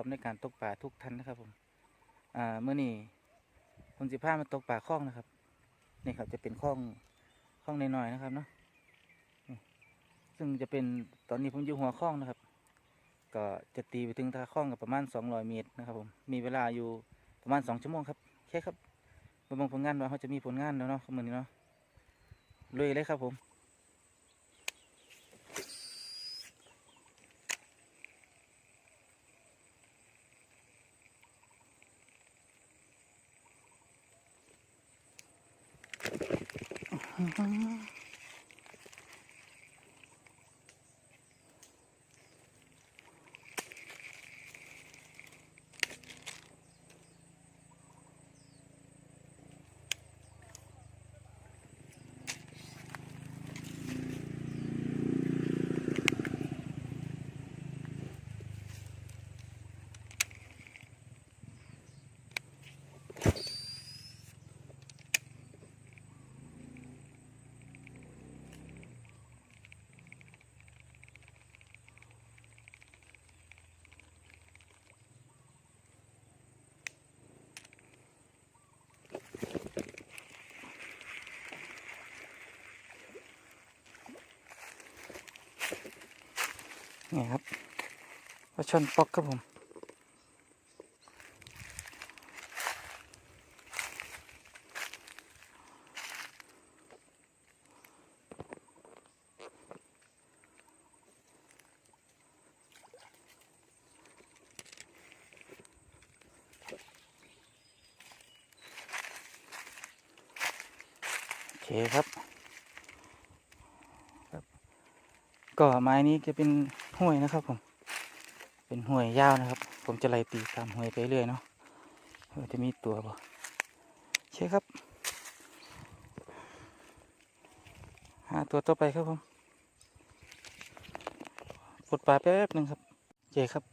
อบในการตกปลาทุกท่านนะครับ ผมอ่าเมื่อนี้ผมสิพามาตกปลาคล้องนะครับนี่ครับจะเป็นคล้องคล้องน้อยๆนะครับเนาะซึ่งจะเป็นตอนนี้ผมอยู่หัวคล้องนะครับ ก็จะตีไปถึงตาคล้องกับประมาณ200เมตรนะครับ ผมมีเวลาอยู่ประมาณ2ชั่วโมงครับโอเครับมาบิ่งผลงานว่าเขาจะมีผลงานแล้วเนาะมือนี้เนาะลุยเลยครับผม 嗯哼 นี่ครับปลาช่อนปอกครับผม โอเคครับ ก็ไม้นี้จะเป็นห้วยนะครับผม เป็นห้วยยาวนะครับ ผมจะไล่ตีตามห้วยไปเรื่อยเนาะเออจะมีตัวบ่ใช่ครับหาตัวต่อไปครับผมปลดปลาแป๊บหนึ่งครับเจครับ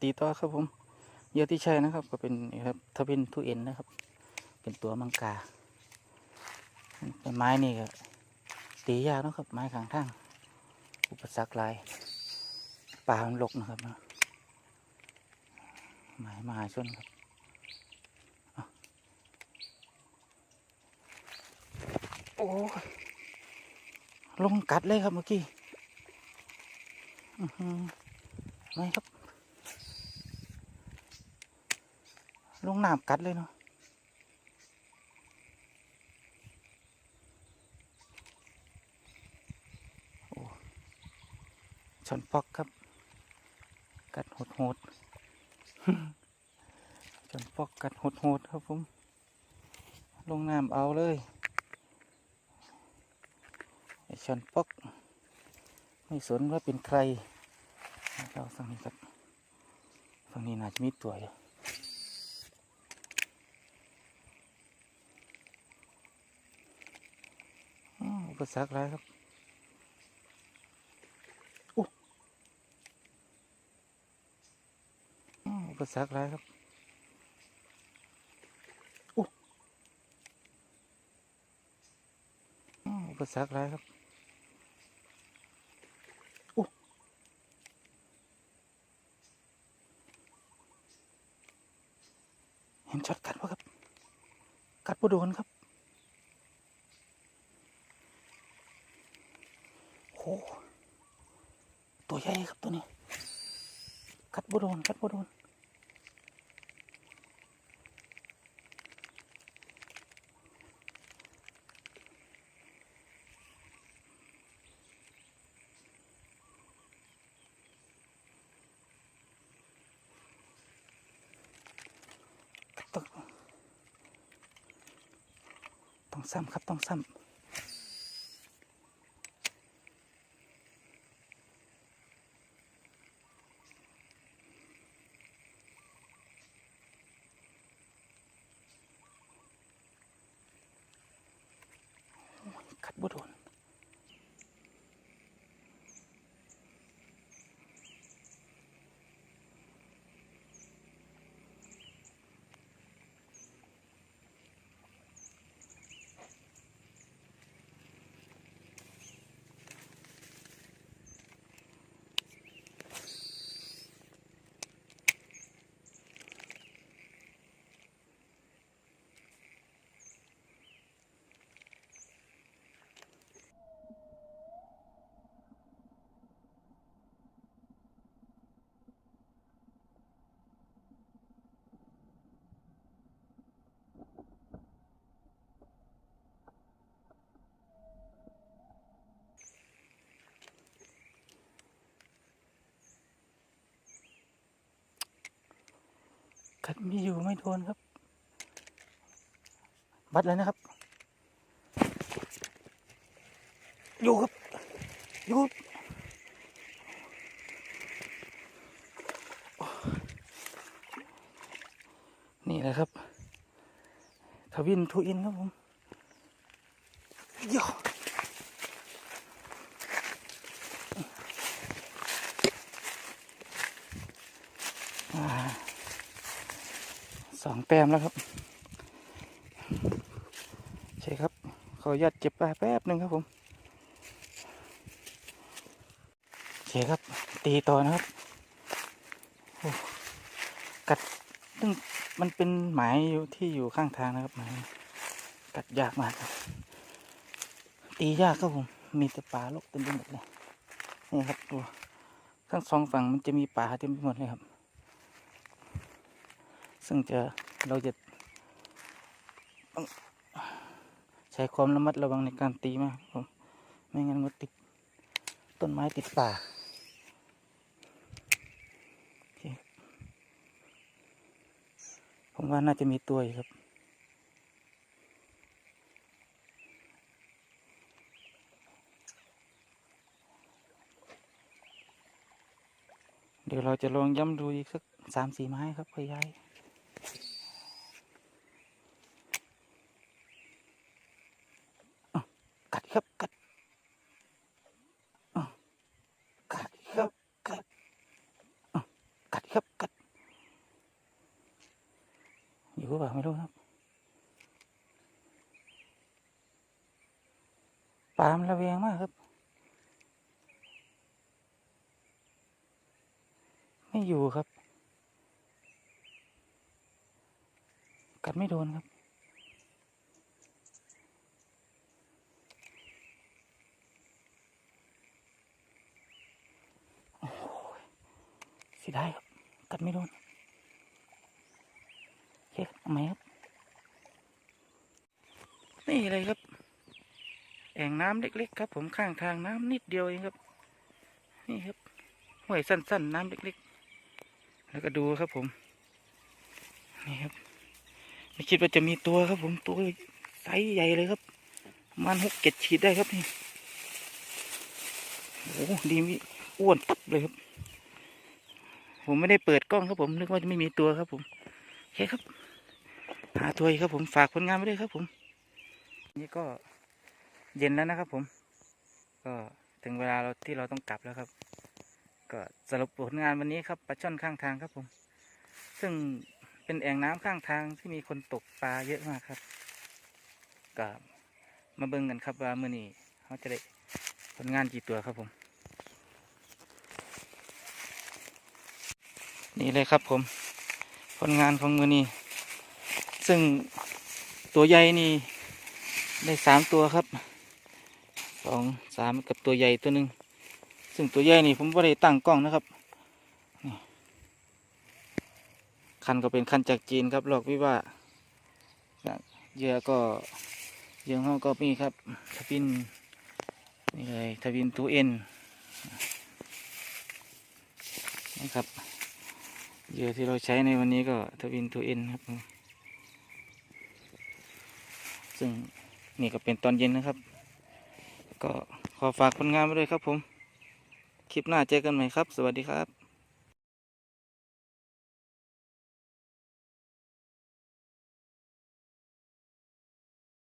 ตีต่อครับผมเยอะที่ใช่นะครับ ก็เป็นนะครับถ้าเป็นทุเอ็นนะครับ เป็นตัวมังกาเป็นไม้นี่ก็ตียากนะครับไม้ขางทาง อุปสรรคหลายป่ามันรกนะครับนะหมายมหาชนครับอโอ้ลงกัดเลยครับเมื่อกี้ไม่ครับ ลงน้ำกัดเลยเนาะ ชนปอกครับ กัดโหดโหดชนปอกกัดโหดโหดครับผม ลงน้ำเอาเลยชนปอก ไม่สนว่าเป็นใครเราฝั่งนี้ครับฝั่งนี้น่าจะมีตัวอยู่อ้าวอุปสรรคอะไรครับ อุปสรรคอะไรครับอุปสรรคอะไรครับอู้เห็นช็อตกัดปะครับ กัดปะโดนครับโอ้ตัวใหญ่ครับตัวนี้ กัดปะโดนกัดปะโดน ต้องซ้ำครับต้องซ้ำ ดไม่อยู่ไม่โดนครับ บัดเลยนะครับ อยู่ครับ อยู่นี่แหละครับ ทวินทูอินครับผมโย่อ่าสอง แต้มแล้วครับใช่ครับขออนุญาตเจ็บปลาแป๊บหนึ่งครับผมโอเคครับ ตีต่อนะครับโอ้กัดซึ่งมันเป็นหมายอยู่ที่อยู่ข้างทางนะครับหมายกัดยากมากครับตียากครับผม มีแต่ป่าลกเต็มไปหมดเลยนี่ครับตัวทั้งสองฝั่งมันจะมีป่าเต็มไปหมดเลยครับ ซึ่งจะ เราจะต้องใช้ความระมัดระวังในการตีมากผมไม่งั้นมันติดต้นไม้ติดป่าผมว่าน่าจะมีตัวอยู่ครับ เดี๋ยวเราจะลองย้ำดูอีกสักสามสี่ไม้ครับค่อยย้ายอ้าวกัดครับกัดอ้าวกัดครับกัดอ้าวกัดครับกัดอยู่หรือเปล่าไม่รู้ครับ ปลามระแวงมากครับ ไม่อยู่ครับ กัดไม่โดนครับสียดายครับ กัดไม่โดนโอเคครับเอาไมครับ นี่เลยครับ แอ่งน้ำเล็ก ๆ ครับ ผมข้างทางน้ำนิดเดียวเองครับ นี่ครับห้วยสั้น ๆ น้ำเล็ก ๆ แล้วก็ดูครับผม นี่ครับ ไม่คิดว่าจะมีตัวครับ ผมตัวไซส์ใหญ่เลยครับประมาณหกเจ็ดขีดได้ครับนี่โอ้ดีมีอ้วนตับเลยครับ ผมไม่ได้เปิดกล้องครับผมนึกว่าจะไม่มีตัวครับ ผมโอเคครับ หาตัวครับผมฝากผลงานไว้ด้วยครับ ผม นี่ก็ เย็นแล้วนะครับผม ก็ถึงเวลาเราที่เราต้องกลับแล้วครับ ก็สรุปผลงานวันนี้ครับปลาช่อนข้างทางครับผม ซึ่งเป็นแอ่งน้ำข้างทางที่มีคนตกปลาเยอะมากครับก็มาเบิ่งกันครับว่ามื้อนี้เขาจะได้ผลงานกี่ตัวครับผม นี่เลยครับผม ผลงานของมือนี้ ซึ่งตัวใหญ่นี่ได้สามตัวครับ สองสามกับตัวใหญ่ตัวหนึ่งซึ่งตัวใหญ่นี่ผมไม่ได้ตั้งกล้องนะครับคันก็เป็นคันจากจีนครับหลอกวิว่าเยื่อก็เยื่อของก็มีครับทวินนี่เลยทวินตูเอ็นนะครับเยื่อที่เราใช้ในวันนี้ก็ทวินตูเอ็นครับ ซึ่งนี่ก็เป็นตอนเย็นนะครับ ก็ขอฝากผลงานไว้ด้วยครับผม คลิปหน้าเจอกันใหม่ครับ สวัสดีครับ